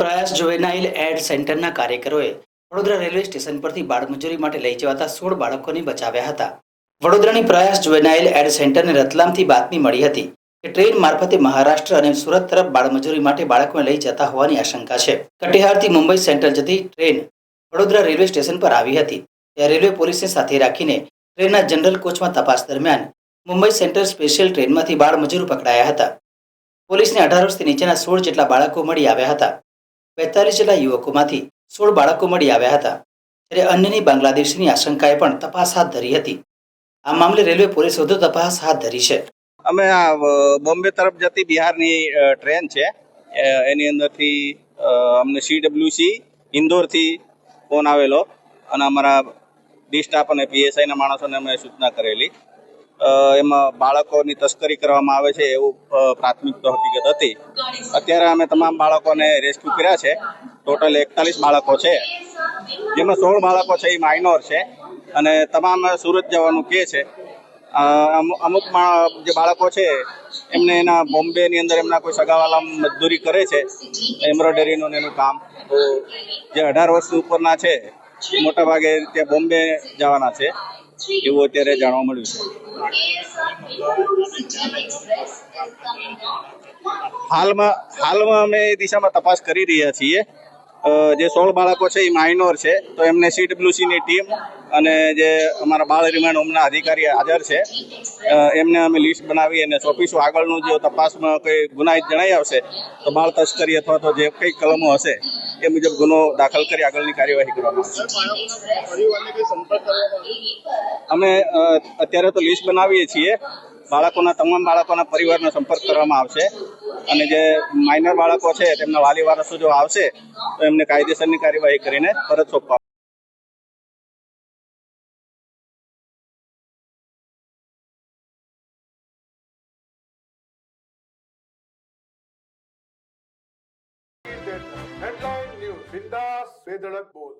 પ્રયાસ juvenile add સેન્ટરના કાર્યકરોએ વડોદરા રેલવે સ્ટેશન પરથી બાળમજૂરી માટે લઈ જવાતા સોળ બાળકોને બચાવ્યા હતા. વડોદરાની પ્રયાસ જુવેનાઇલ એડ સેન્ટરને રતલામથી બાતમી મળી હતી કે ટ્રેન મારફતે મહારાષ્ટ્ર અને સુરત તરફ બાળમજૂરી માટે બાળકોને લઈ જતા હોવાની આશંકા છે. કટિહારથી મુંબઈ સેન્ટ્રલ જતી ટ્રેન વડોદરા રેલવે સ્ટેશન પર આવી હતી. ત્યાં રેલવે પોલીસને સાથે રાખીને ટ્રેનના જનરલ કોચમાં તપાસ દરમિયાન મુંબઈ સેન્ટ્રલ સ્પેશિયલ ટ્રેનમાંથી બાળમજૂર પકડાયા હતા. પોલીસને અઢાર વર્ષથી નીચેના સોળ જેટલા બાળકો મળી આવ્યા હતા. બેતાલીસ જેટલા યુવકોમાંથી સોળ બાળકો મળી આવ્યા હતા. ત્યારે અન્યની બાંગ્લાદેશની આશંકાએ પણ તપાસ હાથ ધરી હતી. આ મામલે રેલવે પોલીસ વધુ તપાસ હાથ ધરી છે. અમે આ બોમ્બે તરફ જતી બિહારની ટ્રેન છે. એની અંદરથી અમને સીડબ્લ્યુસી ઇન્દોરથી ફોન આવેલો. અને અમારા ડી સ્ટાફ અને પીએસઆઈના માણસોને અમે સૂચના કરેલી. એમાં બાળકોની તસ્કરી કરવામાં આવે છે એવું પ્રાથમિક તો હકીકત હતી. અત્યારે અમે તમામ બાળકોને રેસ્ક્યુ કર્યા છે. ટોટલ એકતાલીસ બાળકો છે. જેમાં સોળ બાળકો છે, એ માઇનોર છે. અને તમામ સુરત જવાનું કે છે. અમુક જે બાળકો છે, એમને એના બોમ્બેની અંદર એમના કોઈ સગાવાલા મજદૂરી કરે છે, એમ્બ્રોઇડરીનું એનું કામ. તો જે અઢાર વર્ષ ઉપરના છે મોટા ભાગે ત્યાં બોમ્બે જવાના છે. એવું અત્યારે જાણવા મળ્યું છે. હાલમાં હાલમાં અમે એ દિશામાં તપાસ કરી રહ્યા છીએ. જે સોળ બાળકો છે એ માઇનોર છે, તો એમને સીડબ્લ્યુસીની ટીમ અને જે અમારા બાળ રિમાન્ડ હોમના અધિકારી હાજર છે એમને અમે લિસ્ટ બનાવી અને સોંપીશું. આગળનું જે તપાસમાં કંઈ ગુનાહિત જણાઈ આવશે, તો બાળ તસ્કરી અથવા તો જે કંઈ કલમો હશે, એ મુજબ ગુનો દાખલ કરી આગળની કાર્યવાહી કરવામાં આવશે. અમે અત્યારે તો લિસ્ટ બનાવીએ છીએ. બાળકોના, તમામ બાળકોના પરિવારનો સંપર્ક કરવામાં આવશે. અને જે માઇનર બાળકો છે, તેમના વાલી વારસો જો આવશે, તો એમને કાયદેસરની કાર્યવાહી કરીને પરત સોંપવા હેડલાઇન ન્યૂઝ બિંદાસ બેધડક બોલ